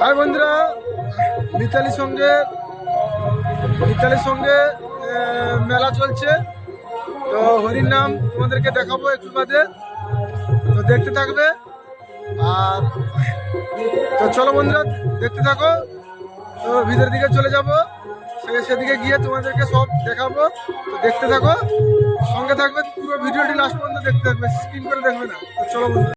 High বন্ধুরা, মিতালির সঙ্গে মিতালির সঙ্গে মেলা চলছে। তো হরির নাম তোমাদেরকে দেখাবো একটু বাদে। তো দেখতে থাকবে। আর, তো চলো বন্ধুরা, দেখতে থাকো। তো ভিতরের দিকে চলে যাব। সেদিকে গিয়ে তোমাদেরকে সব দেখাবো। তো দেখতে থাকো। সঙ্গে থাকবে, পুরো ভিডিওটি লাস্ট পর্যন্ত দেখতে থাকবে। স্ক্রিন করে দেখবে না। তো চলো বন্ধুরা।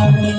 Oh,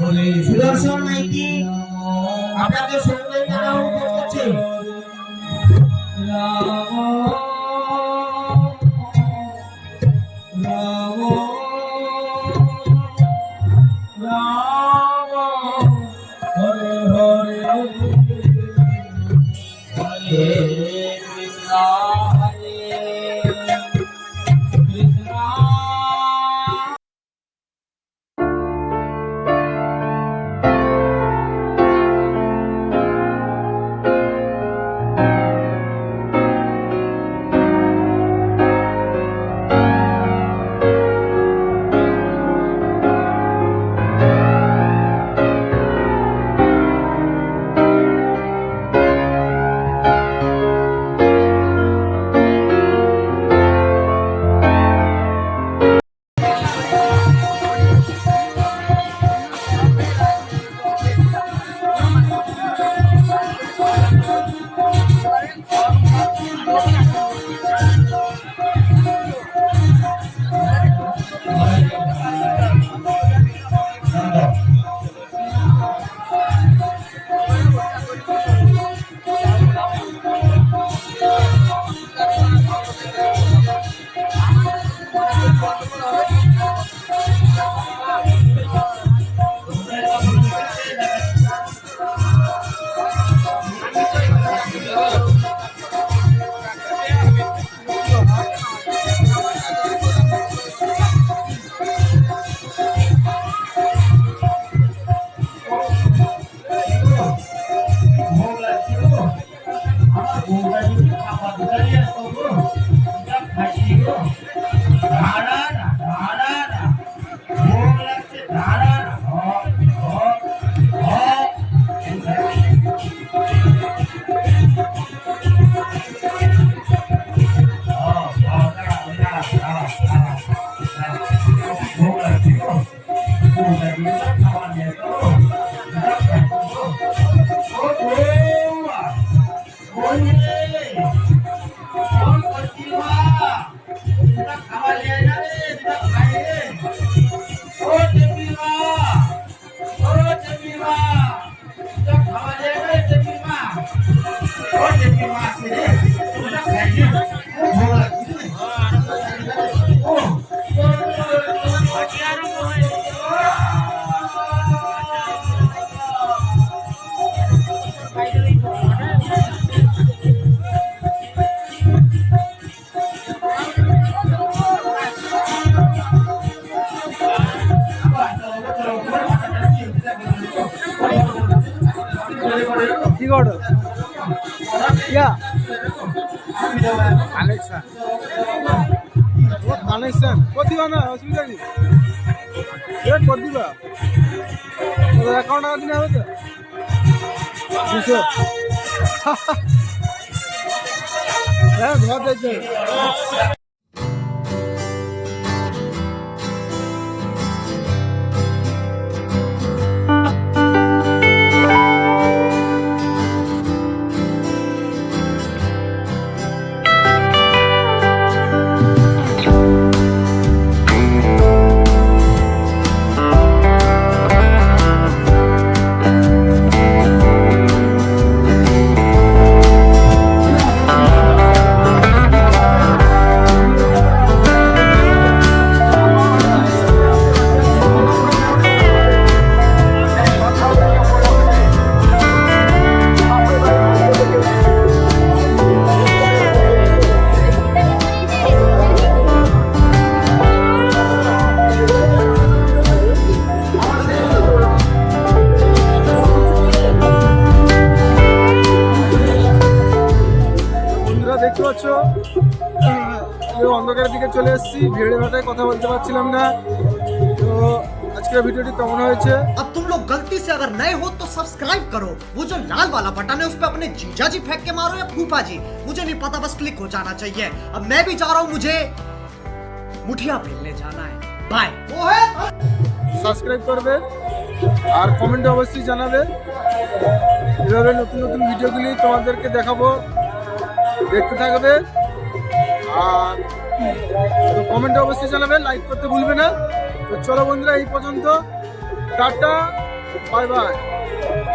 সুদর্শন নাইকি আপনাকে সঙ্গে তারা উপস্থিত আছে Ram Ram Ram order? Yeah. Connection. ও কানেকশন কত দিবা না অসুবিধা নেই রেট কত দিবা তোদের অ্যাকাউন্ট টাকা দিলে হবে তো দুশো হ্যাঁ ঘর দেখছে বন্ধুরা দেখতে পাচ্ছ আমি অন্ধকারের দিকে চলে এসেছি ভিড়ে ভাটায় কথা বলতে পারছিলাম না তো আজকের ভিডিওটি কেমন হয়েছে अब तुम लोग गलती से अगर नए हो तो सब्सक्राइब करो वो जो लाल वाला बटन है उस पर अपने जीजा जी फेंक के मारो या फूफा जी मुझे नहीं पता बस क्लिक हो जाना चाहिए अब मैं भी जा रहा हूँ मुझे मुठिया खेलने जाना है बाय वो है সাবস্ক্রাইব করবে আর কমেন্টে অবশ্যই জানাবে এভাবে নতুন নতুন ভিডিওগুলি তোমাদেরকে দেখাবো দেখতে থাকবে। আর তো কমেন্টে অবশ্যই জানাবে লাইক করতে ভুলবে না। তো চলো বন্ধুরা, এই পর্যন্ত। Tata bye bye